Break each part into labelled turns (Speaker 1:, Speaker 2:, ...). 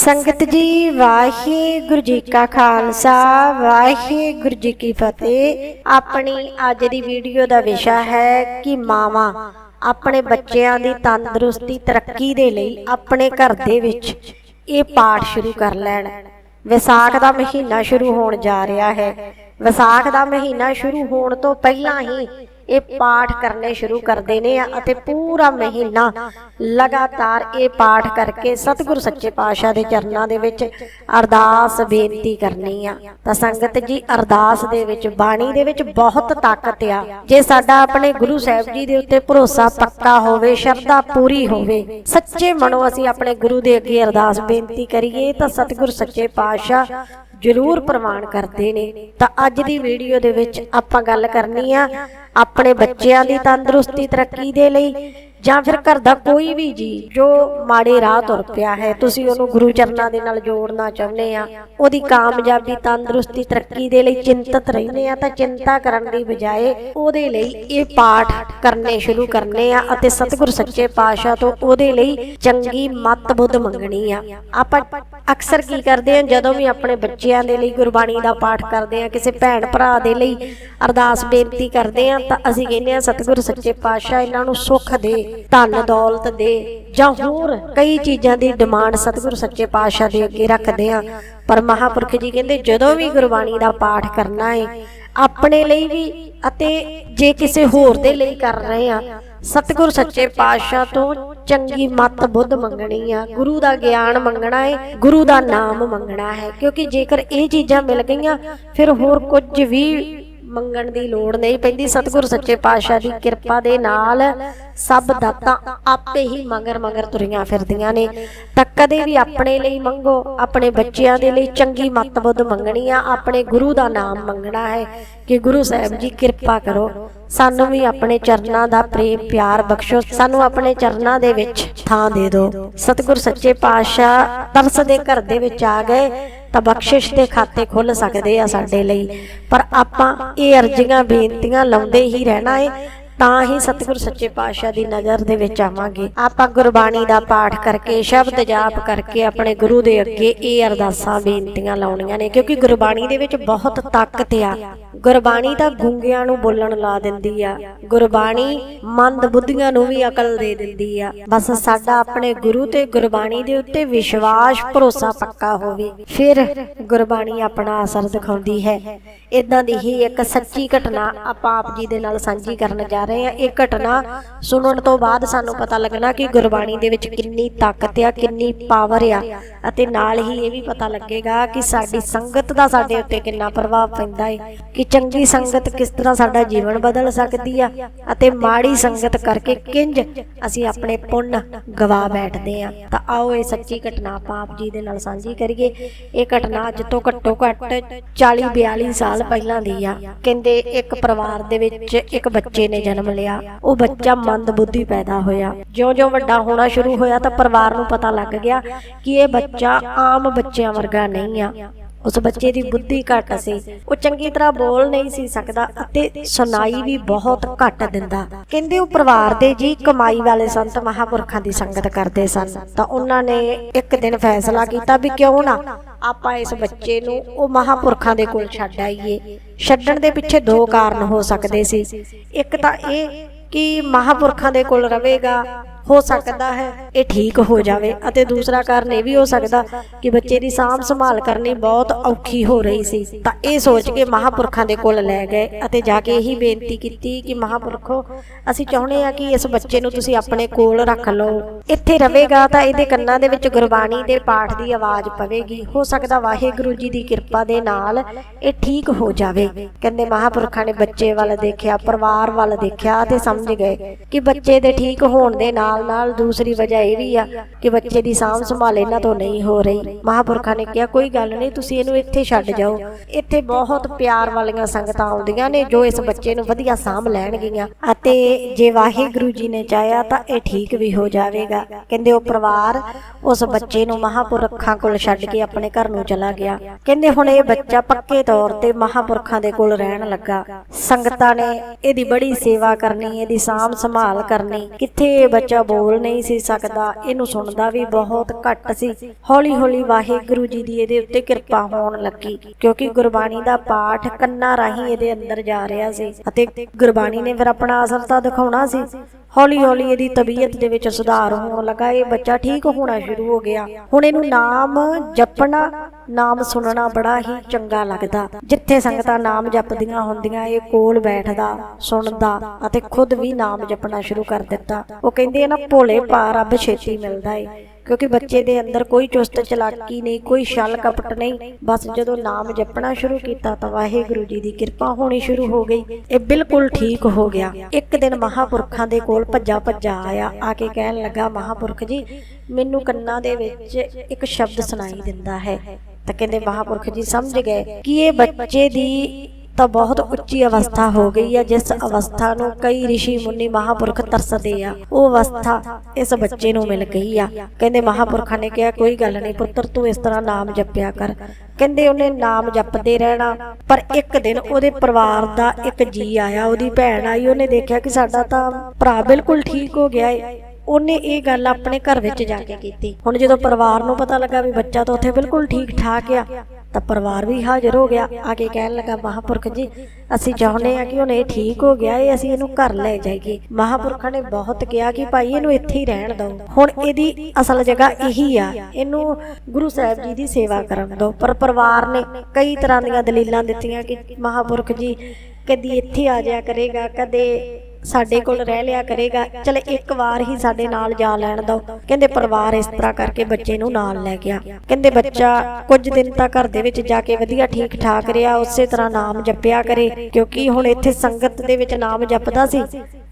Speaker 1: ਸੰਗਤ ਜੀ, ਵਾਹਿਗੁਰੂ ਜੀ ਕਾ ਖਾਲਸਾ, ਵਾਹਿਗੁਰੂ ਜੀ ਕੀ ਫਤਿਹ। ਆਪਣੀ ਅੱਜ ਦੀ ਵੀਡੀਓ ਦਾ ਵਿਸ਼ਾ ਹੈ ਕਿ ਮਾਵਾਂ ਆਪਣੇ ਬੱਚਿਆਂ ਦੀ ਤੰਦਰੁਸਤੀ ਤਰੱਕੀ ਦੇ ਲਈ ਆਪਣੇ ਘਰ ਦੇ ਵਿੱਚ ਇਹ ਪਾਠ ਸ਼ੁਰੂ ਕਰ ਲੈਣ। ਵਿਸਾਖ ਦਾ ਮਹੀਨਾ ਸ਼ੁਰੂ ਹੋਣ ਜਾ ਰਿਹਾ ਹੈ। ਵਿਸਾਖ ਦਾ ਮਹੀਨਾ ਸ਼ੁਰੂ ਹੋਣ ਤੋਂ ਪਹਿਲਾਂ ਹੀ ਇਹ ਪਾਠ ਕਰਨੇ ਸ਼ੁਰੂ ਕਰਦੇ ਨੇ ਅਤੇ ਪੂਰਾ ਮਹੀਨਾ ਲਗਾਤਾਰ ਇਹ ਪਾਠ ਕਰਕੇ ਸਤਿਗੁਰੂ ਸੱਚੇ ਪਾਤਸ਼ਾਹ ਦੇ ਚਰਨਾਂ ਦੇ ਵਿੱਚ ਅਰਦਾਸ ਬੇਨਤੀ ਕਰਨੀ ਆ। ਤਾਂ ਸੰਗਤ ਜੀ, ਅਰਦਾਸ ਦੇ ਵਿੱਚ, ਬਾਣੀ ਦੇ ਵਿੱਚ ਬਹੁਤ ਤਾਕਤ ਆ। ਜੇ ਸਾਡਾ ਆਪਣੇ ਗੁਰੂ ਸਾਹਿਬ ਜੀ ਦੇ ਉੱਤੇ ਭਰੋਸਾ ਪੱਕਾ ਹੋਵੇ, ਸ਼ਰਧਾ ਪੂਰੀ ਹੋਵੇ, ਸੱਚੇ ਮਨੋਂ ਅਸੀਂ ਆਪਣੇ ਗੁਰੂ ਦੇ ਅੱਗੇ ਅਰਦਾਸ ਬੇਨਤੀ ਕਰੀਏ, ਤਾਂ ਸਤਿਗੁਰ ਸੱਚੇ ਪਾਤਸ਼ਾਹ ਜ਼ਰੂਰ ਪ੍ਰਵਾਨ ਕਰਦੇ ਨੇ। ਤਾਂ ਅੱਜ ਦੀ ਵੀਡੀਓ ਦੇ ਵਿੱਚ ਆਪਾਂ ਗੱਲ ਕਰਨੀ ਆ ਆਪਣੇ ਬੱਚਿਆਂ ਦੀ ਤੰਦਰੁਸਤੀ ਤਰੱਕੀ ਦੇ ਲਈ। ਜਾਂ ਫਿਰ ਘਰ ਦਾ ਕੋਈ ਵੀ ਜੀ, ਜੋ ਮਾੜੇ ਰਾਹ ਤੁਰ ਪਿਆ ਹੈ, ਤੁਸੀਂ ਉਹਨੂੰ ਗੁਰੂ ਚਰਨਾਂ ਦੇ ਨਾਲ ਜੋੜਨਾ ਚਾਹੁੰਦੇ ਆ, ਉਹਦੀ ਕਾਮਯਾਬੀ, ਤੰਦਰੁਸਤੀ, ਤਰੱਕੀ ਦੇ ਲਈ ਚਿੰਤਤ ਰਹਿੰਦੇ ਆ, ਤਾਂ ਚਿੰਤਾ ਕਰਨ ਦੀ ਬਜਾਏ ਉਹਦੇ ਲਈ ਇਹ ਪਾਠ ਕਰਨੇ ਸ਼ੁਰੂ ਕਰਨੇ ਆ ਅਤੇ ਸਤਿਗੁਰ ਸੱਚੇ ਪਾਤਸ਼ਾਹ ਤੋਂ ਉਹਦੇ ਲਈ ਚੰਗੀ ਮਤ ਬੁੱਧ ਮੰਗਣੀ ਆ। ਆਪਾਂ ਅਕਸਰ ਕੀ ਕਰਦੇ ਆ, ਜਦੋਂ ਵੀ ਆਪਣੇ ਬੱਚਿਆਂ ਦੇ ਲਈ ਗੁਰਬਾਣੀ ਦਾ ਪਾਠ ਕਰਦੇ ਆ, ਕਿਸੇ ਭੈਣ ਭਰਾ ਦੇ ਲਈ ਅਰਦਾਸ ਬੇਨਤੀ ਕਰਦੇ ਆ, ਤਾਂ ਅਸੀਂ ਕਹਿੰਦੇ ਆ, ਸਤਿਗੁਰ ਸੱਚੇ ਪਾਤਸ਼ਾਹ, ਇਹਨਾਂ ਨੂੰ ਸੁੱਖ ਦੇ ਧਨ ਦੌਲਤ ਦੇ ਜਾਂ ਹੋਰ ਕਈ ਚੀਜ਼ਾਂ ਦੀ ਡਿਮਾਂਡ ਸਤਿਗੁਰ ਸੱਚੇ ਪਾਤਸ਼ਾਹ ਦੇ ਅੱਗੇ ਰੱਖਦੇ ਆ। ਪਰ ਮਹਾਪੁਰਖ ਜੀ ਕਹਿੰਦੇ, ਜਦੋਂ ਵੀ ਗੁਰਬਾਣੀ ਦਾ ਪਾਠ ਕਰਨਾ ਹੈ ਆਪਣੇ ਲਈ ਵੀ ਅਤੇ ਜੇ ਕਿਸੇ ਹੋਰ ਦੇ ਲਈ ਕਰ ਰਹੇ ਆ, ਸਤਿਗੁਰ ਸੱਚੇ ਪਾਤਸ਼ਾਹ ਤੋਂ ਚੰਗੀ ਮਤ ਬੁੱਧ ਮੰਗਣੀ ਆ, ਗੁਰੂ ਦਾ ਗਿਆਨ ਮੰਗਣਾ ਹੈ ਗੁਰੂ ਦਾ ਨਾਮ ਮੰਗਣਾ ਹੈ। ਕਿਉਂਕਿ ਜੇਕਰ ਇਹ ਚੀਜ਼ਾਂ ਮਿਲ ਗਈਆਂ, ਫਿਰ ਹੋਰ ਕੁਝ ਵੀ ਮੰਗਣ ਦੀ ਲੋੜ ਨਹੀਂ ਪੈਂਦੀ। ਸਤਿਗੁਰ ਸੱਚੇ ਪਾਤਸ਼ਾਹ ਦੀ ਕਿਰਪਾ ਦੇ ਨਾਲ ਸਭ ਦਾਤਾਂ ਆਪੇ ਹੀ ਮਗਰ ਮਗਰ ਤੁਰੀਆਂ ਫਿਰਦੀਆਂ ਨੇ। ਤਾਂ ਕਦੇ ਵੀ ਆਪਣੇ ਲਈ ਮੰਗੋ, ਆਪਣੇ ਬੱਚਿਆਂ ਦੇ ਲਈ ਚੰਗੀ ਮੱਤ ਬੁੱਧ ਮੰਗਣੀ ਆ, ਆਪਣੇ ਗੁਰੂ ਦਾ ਨਾਮ ਮੰਗਣਾ ਹੈ ਕਿ ਗੁਰੂ ਸਾਹਿਬ ਜੀ ਕਿਰਪਾ ਕਰੋ। ਸਾਨੂੰ ਵੀ ਆਪਣੇ ਚਰਨਾਂ ਦਾ ਪ੍ਰੇਮ ਪਿਆਰ ਬਖਸ਼ੋ, ਸਾਨੂੰ ਆਪਣੇ ਚਰਨਾਂ ਦੇ ਵਿੱਚ ਥਾਂ ਦੇ ਦਿਓ। ਸਤਿਗੁਰ ਸੱਚੇ ਪਾਤਸ਼ਾਹ ਤਰਸ ਦੇ ਘਰ ਦੇ ਵਿੱਚ ਆ ਗਏ। ਤਾਂ ਬਖਸ਼ਿਸ਼ ਦੇ ਖਾਤੇ ਖੁੱਲ ਸਕਦੇ ਆ ਸਾਡੇ ਲਈ। ਪਰ ਆਪਾਂ ਇਹ ਅਰਜ਼ੀਆਂ, ਬੇਨਤੀਆਂ ਲਾਉਂਦੇ ਹੀ ਰਹਿਣਾ ਏ। ਤਾਂ ਹੀ ਸਤਿਗੁਰ ਸੱਚੇ ਪਾਤਸ਼ਾਹ ਦੀ ਨਜ਼ਰ ਦੇ ਵਿੱਚ ਆਵਾਂਗੇ। ਆਪਾਂ ਗੁਰਬਾਣੀ ਦਾ ਪਾਠ ਕਰਕੇ, ਸ਼ਬਦ ਜਾਪ ਕਰਕੇ ਆਪਣੇ ਗੁਰੂ ਦੇ ਅੱਗੇ ਇਹ ਅਰਦਾਸਾਂ, ਬੇਨਤੀਆਂ ਲਾਉਣੀਆਂ ਨੇ, ਕਿਉਂਕਿ ਗੁਰਬਾਣੀ ਦੇ ਵਿੱਚ ਬਹੁਤ ਤਾਕਤ ਆ। ਗੁਰਬਾਣੀ ਤਾਂ ਗੁੰਗਿਆਂ ਨੂੰ ਬੋਲਣ ਲਾ ਦਿੰਦੀ ਆ। ਗੁਰਬਾਣੀ ਮੰਦ ਬੁੱਧੀਆਂ ਨੂੰ ਵੀ ਅਕਲ ਦੇ ਦਿੰਦੀ ਆ। ਬਸ ਸਾਡਾ ਆਪਣੇ ਗੁਰੂ ਤੇ ਗੁਰਬਾਣੀ ਦੇ ਉੱਤੇ ਵਿਸ਼ਵਾਸ, ਭਰੋਸਾ ਪੱਕਾ ਹੋਵੇ। ਫਿਰ ਗੁਰਬਾਣੀ ਆਪਣਾ ਅਸਰ ਦਿਖਾਉਂਦੀ ਹੈ। ਇਦਾਂ ਦੀ ਹੀ ਇੱਕ ਸੱਚੀ ਘਟਨਾ ਆਪਾਂ ਆਪ ਜੀ ਦੇ ਨਾਲ ਸਾਂਝੀ ਕਰਨ ਜਾ ਰਹੇ ਹਾਂ। ਇਹ ਘਟਨਾ ਸੁਣਨ ਤੋਂ ਬਾਅਦ ਸਾਨੂੰ ਪਤਾ ਲੱਗਣਾ ਕਿ ਗੁਰਬਾਣੀ ਦੇ ਵਿੱਚ ਕਿੰਨੀ ਤਾਕਤ ਆ, ਕਿੰਨੀ ਪਾਵਰ ਆ ਅਤੇ ਨਾਲ ਹੀ ਇਹ ਵੀ ਪਤਾ ਲੱਗੇਗਾ ਕਿ ਸਾਡੀ ਸੰਗਤ ਦਾ ਸਾਡੇ ਉੱਤੇ ਕਿੰਨਾ ਪ੍ਰਭਾਵ ਪੈਂਦਾ ਹੈ ਕਿ ਚੰਗੀ ਸੰਗਤ ਕਿਸ ਤਰ੍ਹਾਂ ਸਾਡਾ ਜੀਵਨ ਬਦਲ ਸਕਦੀ ਆ ਅਤੇ ਮਾੜੀ ਸੰਗਤ ਕਰਕੇ ਕਿੰਜ ਅਸੀਂ ਆਪਣੇ ਪੁੰਨ ਗਵਾ ਬੈਠਦੇ ਆ। ਤਾਂ ਆਓ ਇਹ ਸੱਚੀ ਘਟਨਾ ਆਪਾਂ ਆਪ ਜੀ ਦੇ ਨਾਲ ਸਾਂਝੀ ਕਰੀਏ। ਇਹ ਘਟਨਾ ਅੱਜ ਤੋਂ ਘੱਟੋ ਘੱਟ 40 42 ਸਾਲ ਪਹਿਲਾਂ ਦੀ ਆ। ਕਹਿੰਦੇ ਇੱਕ ਪਰਿਵਾਰ ਦੇ ਵਿੱਚ ਇੱਕ ਬੱਚੇ ਨੇ ਜਨਮ ਲਿਆ। ਉਹ ਬੱਚਾ ਮੰਦ ਬੁੱਧੀ ਪੈਦਾ ਹੋਇਆ। ਜਿਉਂ-ਜਿਉਂ ਵੱਡਾ ਹੋਣਾ ਸ਼ੁਰੂ ਹੋਇਆ ਤਾਂ ਪਰਿਵਾਰ ਨੂੰ ਪਤਾ ਲੱਗ ਗਿਆ ਕਿ ਇਹ ਬੱਚਾ ਆਮ ਬੱਚਿਆਂ ਵਰਗਾ ਨਹੀਂ ਆ। ਉਸ ਬੱਚੇ ਦੀ ਬੁੱਧੀ ਘੱਟ ਸੀ। ਉਹ ਚੰਗੀ ਤਰ੍ਹਾਂ ਬੋਲ ਨਹੀਂ ਸੀ ਸਕਦਾ ਅਤੇ ਸੁਣਾਈ ਵੀ ਬਹੁਤ ਘੱਟ ਦਿੰਦਾ। ਕਹਿੰਦੇ ਉਹ ਪਰਿਵਾਰ ਦੇ ਜੀ ਕਮਾਈ ਵਾਲੇ ਸੰਤ ਮਹਾਪੁਰਖਾਂ ਦੀ ਸੰਗਤ ਕਰਦੇ ਸਨ। ਤਾਂ ਉਹਨਾਂ ਨੇ ਇੱਕ ਦਿਨ ਫੈਸਲਾ ਕੀਤਾ ਵੀ ਕਿਉਂ ਨਾ ਆਪਾਂ ਇਸ ਬੱਚੇ ਨੂੰ ਉਹ ਮਹਾਪੁਰਖਾਂ ਦੇ ਕੋਲ ਛੱਡ ਆਈਏ। ਛੱਡਣ ਦੇ ਪਿੱਛੇ ਦੋ ਕਾਰਨ ਹੋ ਸਕਦੇ ਸੀ। ਇੱਕ ਤਾਂ ਇਹ ਕਿ ਮਹਾਪੁਰਖਾਂ ਦੇ ਕੋਲ ਰਹੇਗਾ ਹੋ ਸਕਦਾ ਹੈ, ਇਹ ਠੀਕ ਹੋ ਜਾਵੇ। ਅਤੇ ਦੂਸਰਾ ਕਾਰਨ ਇਹ ਵੀ ਹੋ ਸਕਦਾ ਕਿ ਬੱਚੇ ਦੀ ਸਾਂਭ ਸੰਭਾਲ ਕਰਨੀ ਬਹੁਤ ਔਖੀ ਹੋ ਰਹੀ ਸੀ। ਤਾਂ ਇਹ ਸੋਚ ਕੇ ਮਹਾਪੁਰਖਾਂ ਦੇ ਕੋਲ ਲੈ ਗਏ ਅਤੇ ਜਾ ਕੇ ਇਹੀ ਬੇਨਤੀ ਕੀਤੀ ਕਿ ਮਹਾਪੁਰਖੋ, ਅਸੀਂ ਚਾਹੁੰਦੇ ਆ ਕਿ ਇਸ ਬੱਚੇ ਨੂੰ ਤੁਸੀਂ ਆਪਣੇ ਕੋਲ ਰੱਖ ਲਓ। ਇੱਥੇ ਰਵੇਗਾ ਤਾਂ ਇਹਦੇ ਕੰਨਾਂ ਦੇ ਵਿੱਚ ਗੁਰਬਾਣੀ ਦੇ ਪਾਠ ਦੀ ਆਵਾਜ਼ ਪਵੇਗੀ। ਹੋ ਸਕਦਾ ਵਾਹਿਗੁਰੂ ਜੀ ਦੀ ਕਿਰਪਾ ਦੇ ਨਾਲ ਇਹ ਠੀਕ ਹੋ ਜਾਵੇ। ਕਹਿੰਦੇ ਮਹਾਪੁਰਖਾਂ ਨੇ ਬੱਚੇ ਵੱਲ ਦੇਖਿਆ, ਪਰਿਵਾਰ ਵੱਲ ਦੇਖਿਆ ਤੇ ਸਮਝ ਗਏ ਕਿ ਬੱਚੇ ਦੇ ਠੀਕ ਹੋਣ ਦੇ ਨਾਲ ਨਾਲ ਦੂਸਰੀ ਵਜ੍ਹਾ ਇਹ ਵੀ ਆ ਕਿ ਬੱਚੇ ਦੀ ਸਾਂਭ ਸੰਭਾਲ ਇਹਨਾਂ ਤੋਂ ਨਹੀਂ ਹੋ ਰਹੀ। ਮਹਾਪੁਰਖਾਂ ਨੇ ਕਿਹਾ, ਕੋਈ ਗੱਲ ਨਹੀਂ, ਤੁਸੀਂ ਇਹਨੂੰ ਇੱਥੇ ਛੱਡ ਜਾਓ। ਇੱਥੇ ਬਹੁਤ ਪਿਆਰ ਵਾਲੀਆਂ ਸੰਗਤਾਂ ਆਉਂਦੀਆਂ ਨੇ ਜੋ ਇਸ ਬੱਚੇ ਨੂੰ ਵਧੀਆ ਸਾਂਭ ਲੈਣਗੀਆਂ। ਅਤੇ ਜੇ ਵਾਹਿਗੁਰੂ ਜੀ ਨੇ ਚਾਹਿਆ ਤਾਂ ਇਹ ਠੀਕ ਵੀ ਹੋ ਜਾਵੇਗਾ। ਕਹਿੰਦੇ, ਉਹ ਪਰਿਵਾਰ ਉਸ ਬੱਚੇ ਨੂੰ ਮਹਾਪੁਰਖਾਂ ਕੋਲ ਛੱਡ ਕੇ ਆਪਣੇ ਘਰ ਨੂੰ ਚਲਾ ਗਿਆ। ਕਹਿੰਦੇ, ਹੁਣ ਇਹ ਬੱਚਾ ਪੱਕੇ ਤੌਰ ਤੇ ਮਹਾਪੁਰਖਾਂ ਦੇ ਕੋਲ ਰਹਿਣ ਲੱਗਾ। ਸੰਗਤਾਂ ਨੇ ਇਹਦੀ ਬੜੀ ਸੇਵਾ ਕਰਨੀ, ਇਹਦੀ ਸਾਂਭ ਸੰਭਾਲ ਕਰਨੀ। ਕਿੱਥੇ ਇਹ ਬੱਚਾ ਬੋਲ ਨਹੀਂ ਸੀ ਸਕਦਾ। ਇਹਨੂੰ ਸੁਣਦਾ ਵੀ ਬਹੁਤ ਘੱਟ ਸੀ। ਹੌਲੀ ਹੌਲੀ ਵਾਹਿਗੁਰੂ ਜੀ ਦੀ ਇਹਦੇ ਉੱਤੇ ਕਿਰਪਾ ਹੋਣ ਲੱਗੀ, ਕਿਉਂਕਿ ਗੁਰਬਾਣੀ ਦਾ ਪਾਠ ਕੰਨਾਂ ਰਾਹੀਂ ਇਹਦੇ ਅੰਦਰ ਜਾ ਰਿਹਾ ਸੀ ਅਤੇ ਗੁਰਬਾਣੀ ਨੇ ਫਿਰ ਆਪਣਾ ਅਸਰ ਤਾਂ ਦਿਖਾਉਣਾ ਸੀ। ਹੌਲੀ ਹੌਲੀ ਇਹਦੀ ਤਬੀਅਤ ਦੇ ਵਿੱਚ ਸੁਧਾਰ ਹੋਣ ਲੱਗਾ। ਇਹ ਬੱਚਾ ਠੀਕ ਹੋਣਾ ਸ਼ੁਰੂ ਹੋ ਗਿਆ। ਹੁਣ ਇਹਨੂੰ ਨਾਮ ਜਪਣਾ, ਨਾਮ ਸੁਣਨਾ ਬੜਾ ਹੀ ਚੰਗਾ ਲੱਗਦਾ। ਜਿੱਥੇ ਸੰਗਤਾਂ ਨਾਮ ਜਪਦੀਆਂ ਹੁੰਦੀਆਂ, ਇਹ ਕੋਲ ਬੈਠਦਾ, ਸੁਣਦਾ ਅਤੇ ਖੁਦ ਵੀ ਨਾਮ ਜਪਣਾ ਸ਼ੁਰੂ ਕਰ ਦਿੱਤਾ। ਉਹ ਕਹਿੰਦੇ ਆ ਨਾ, ਭੋਲੇ ਪਾ ਰੱਬ ਛੇਤੀ ਮਿਲਦਾ ਏ। ਕਿਉਂਕਿ ਬੱਚੇ ਦੇ ਅੰਦਰ ਕੋਈ ਚੁਸਤ ਚਲਾਕੀ ਨਹੀਂ, ਕੋਈ ਛਲ ਕਪਟ ਨਹੀਂ। ਬਸ ਜਦੋਂ ਨਾਮ ਜਪਣਾ ਸ਼ੁਰੂ ਕੀਤਾ ਤਾਂ ਵਾਹਿਗੁਰੂ ਜੀ ਦੀ ਕਿਰਪਾ ਹੋਣੀ ਸ਼ੁਰੂ ਹੋ ਗਈ। ਇਹ ਬਿਲਕੁਲ ਠੀਕ ਹੋ ਗਿਆ। ਇੱਕ ਦਿਨ ਮਹਾਪੁਰਖਾਂ ਦੇ ਕੋਲ ਭੱਜਾ ਭੱਜਾ ਆਇਆ। ਆ ਕੇ ਕਹਿਣ ਲੱਗਾ, ਮਹਾਪੁਰਖ ਜੀ, ਮੈਨੂੰ ਕੰਨਾਂ ਦੇ ਵਿੱਚ ਇੱਕ ਸ਼ਬਦ ਸੁਣਾਈ ਦਿੰਦਾ ਹੈ। ਤਾਂ ਕਹਿੰਦੇ, ਮਹਾਪੁਰਖ ਜੀ, ਸਮਝ ਗਏ ਕਿ ਇਹ ਬੱਚੇ ਦੀ ਤਾਂ ਬਹੁਤ ਉੱਚੀ ਅਵਸਥਾ ਹੋ ਗਈ ਹੈ, ਜਿਸ ਅਵਸਥਾ ਨੂੰ ਕਈ ઋષਿ ਮੁਨੀ ਮਹਾਪੁਰਖ ਤਰਸਦੇ ਆ। ਉਹ ਅਵਸਥਾ ਇਸ ਬੱਚੇ ਨੂੰ ਮਿਲ ਗਈ ਆ। ਕਹਿੰਦੇ ਮਹਾਪੁਰਖਾਂ ਨੇ ਕਿਹਾ, ਕੋਈ ਗੱਲ ਨਹੀਂ ਪੁੱਤਰ, ਤੂੰ ਇਸ ਤਰ੍ਹਾਂ ਨਾਮ ਜਪਿਆ ਕਰ। ਕਹਿੰਦੇ ਉਹਨੇ ਨਾਮ ਜਪਦੇ ਰਹਿਣਾ, ਪਰ ਇੱਕ ਦਿਨ ਉਹਦੇ ਪਰਿਵਾਰ ਦਾ ਇੱਕ ਜੀ ਆਇਆ, ਉਹਦੀ ਭੈਣ ਆਈ, ਉਹਨੇ ਦੇਖਿਆ ਕਿ ਸਾਡਾ ਤਾਂ ਭਰਾ ਬਿਲਕੁਲ ਠੀਕ ਹੋ ਗਿਆ ਏ। ਉਹਨੇ ਇਹ ਗੱਲ ਆਪਣੇ ਘਰ ਵਿੱਚ ਜਾ ਕੇ ਕੀਤੀ। ਹੁਣ ਜਦੋਂ ਪਰਿਵਾਰ ਨੂੰ ਪਤਾ ਲੱਗਾ ਵੀ ਬੱਚਾ ਤਾਂ ਉੱਥੇ ਬਿਲਕੁਲ ਠੀਕ ਠਾਕ ਆ ਤਾਂ ਪਰਿਵਾਰ ਵੀ ਹਾਜ਼ਰ ਹੋ ਗਿਆ। ਆ ਕੇ ਕਹਿਣ ਲੱਗਾ, ਮਹਾਪੁਰਖ ਜੀ, ਅਸੀਂ ਚਾਹੁੰਦੇ ਆ ਕਿ ਹੁਣ ਇਹ ਠੀਕ ਹੋ ਗਿਆ ਏ, ਅਸੀਂ ਇਹਨੂੰ ਘਰ ਲੈ ਜਾਈਏ। ਮਹਾਪੁਰਖਾਂ ਨੇ ਬਹੁਤ ਕਿਹਾ ਕਿ ਭਾਈ ਇਹਨੂੰ ਇੱਥੇ ਹੀ ਰਹਿਣ ਦਿਓ। ਹੁਣ ਇਹਦੀ ਅਸਲ ਜਗ੍ਹਾ ਇਹੀ ਆ। ਇਹਨੂੰ ਗੁਰੂ ਸਾਹਿਬ ਜੀ ਦੀ ਸੇਵਾ ਕਰਨ ਦਿਓ। ਪਰ ਪਰਿਵਾਰ ਨੇ ਕਈ ਤਰ੍ਹਾਂ ਦੀਆਂ ਦਲੀਲਾਂ ਦਿੱਤੀਆਂ ਕਿ ਮਹਾਪੁਰਖ ਜੀ, ਕਦੀ ਇੱਥੇ ਆ ਜਾਇਆ ਕਰੇਗਾ, ਕਦੇ ਸਾਡੇ ਕੋਲ ਰਹਿ ਲਿਆ ਕਰੇਗਾ। ਚਲ ਇੱਕ ਵਾਰ ਹੀ ਸਾਡੇ ਨਾਲ ਜਾ ਲੈਣ ਦੋ। ਕਹਿੰਦੇ ਪਰਿਵਾਰ ਇਸ ਤਰ੍ਹਾਂ ਕਰਕੇ ਬੱਚੇ ਨੂੰ ਨਾਲ ਲੈ ਗਿਆ। ਕਹਿੰਦੇ ਬੱਚਾ ਕੁਝ ਦਿਨ ਤਾਂ ਘਰ ਦੇ ਵਿੱਚ ਜਾ ਕੇ ਵਧੀਆ ਠੀਕ ਠਾਕ ਰਿਹਾ ਉਸੇ ਤਰ੍ਹਾਂ ਨਾਮ ਜਪਿਆ ਕਰੇ ਕਿਉਂਕਿ ਹੁਣ ਇੱਥੇ ਸੰਗਤ ਦੇ ਵਿੱਚ ਨਾਮ ਜਪਦਾ ਸੀ।